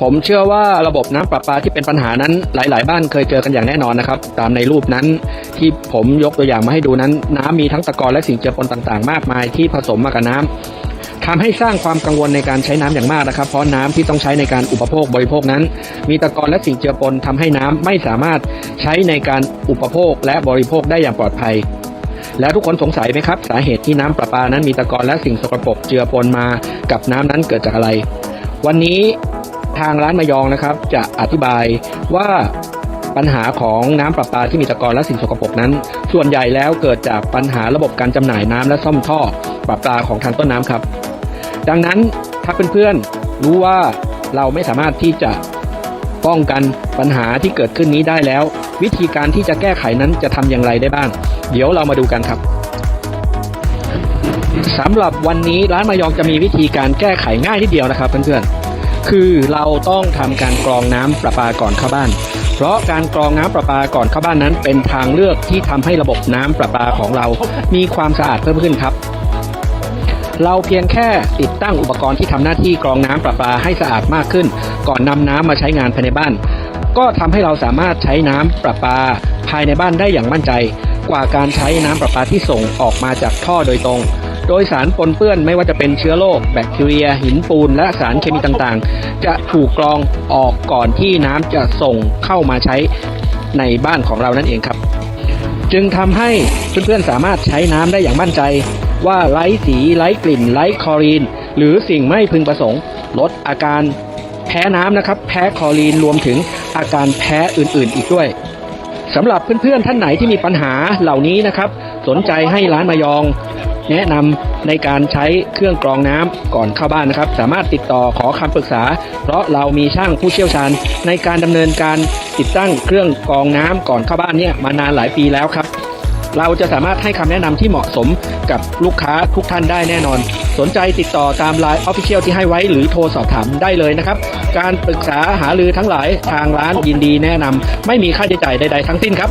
ผมเชื่อว่าระบบน้ำประปาที่เป็นปัญหานั้นหลาย ๆ บ้านเคยเจอกันอย่างแน่นอนนะครับ ตามในรูปนั้นที่ผมยกตัวอย่างมาให้ดูนั้น น้ำมีทั้งตะกอนและสิ่งเจือปนต่าง ๆ มากมายที่ผสมมากับน้ำทำให้สร้างความกังวลในการใช้น้ำอย่างมากนะครับ เพราะน้ำที่ต้องใช้ในการอุปโภคบริโภคนั้น มีตะกอนและสิ่งเจือปนทำให้น้ำไม่สามารถใช้ในการอุปโภคและบริโภคได้อย่างปลอดภัยแล้วทุกคนสงสัยไหมครับ สาเหตุที่น้ำประปานั้นมีตะกอนและสิ่งสกปรกเจือปนมากับน้ำนั้นเกิดจากอะไร วันนี้ ทางร้านมายองนะครับ จะอธิบายว่าปัญหาของน้ำประปาที่มีตะกอนและสิ่งสกปรกนั้น ส่วนใหญ่แล้วเกิดจากปัญหาระบบการจำหน่ายน้ำและซ่อมท่อประปาของทางต้นน้ำครับ ดังนั้นถ้าเพื่อนๆรู้ว่าเราไม่สามารถที่จะป้องกันปัญหาที่เกิดขึ้นนี้ได้แล้ว วิธีการที่จะแก้ไขนั้นจะทำอย่างไรได้บ้าง เดี๋ยวเรามาดูกันครับสำหรับวันนี้ร้านมายองจะมีวิธีการแก้ไขง่ายที่เดียวนะครับเพื่อนๆ คือเราต้องทำการกรองน้ำประปาก่อนเข้าบ้าน เพราะการกรองน้ำประปาก่อนเข้าบ้านนั้น เป็นทางเลือกที่ทำให้ระบบน้ำประปาของเรา มีความสะอาดเพิ่มขึ้นครับ เราเพียงแค่ติดตั้งอุปกรณ์ที่ทำหน้าที่กรองน้ำประปาให้สะอาดมากขึ้น ก่อนนำน้ำมาใช้งานภายในบ้าน ก็ทำให้เราสามารถใช้น้ำประปาภายในบ้านได้อย่างมั่นใจ กว่าการใช้น้ำประปาที่ส่งออกมาจากท่อโดยตรง โดยสารปนเปื้อนไม่ว่าจะเป็นเชื้อโรคแบคทีเรีย หินปูน และสารเคมีต่างๆ จะถูกกรองออกก่อนที่น้ำจะส่งเข้ามาใช้ในบ้านของเรานั่นเองครับ จึงทำให้เพื่อนๆสามารถใช้น้ำได้อย่างมั่นใจ ว่าไร้สีไร้กลิ่นไร้คลอรีน หรือสิ่งไม่พึงประสงค์ ลดอาการแพ้น้ำนะครับ แพ้คลอรีนรวมถึงอาการแพ้อื่นๆ อีกด้วย สำหรับเพื่อนๆท่านไหนที่มีปัญหาเหล่านี้นะครับ สนใจให้ร้านมายอง แนะนำในการใช้เครื่องกรองน้ำก่อนเข้าบ้านนะครับ สามารถติดต่อขอคำปรึกษา เพราะเรามีช่างผู้เชี่ยวชาญ ในการดำเนินการติดตั้งเครื่องกรองน้ำก่อนเข้าบ้านเนี่ยมานานหลายปีแล้วครับ เราจะสามารถให้คำแนะนำที่เหมาะสมกับลูกค้าทุกท่านได้แน่นอน สนใจติดต่อตามไลน์ออฟฟิเชียลที่ให้ไว้หรือโทรสอบถามได้เลยนะครับ การปรึกษาหารือทั้งหลายทางร้านยินดีแนะนำไม่มีค่าใช้จ่ายใด ๆ ทั้งสิ้นครับ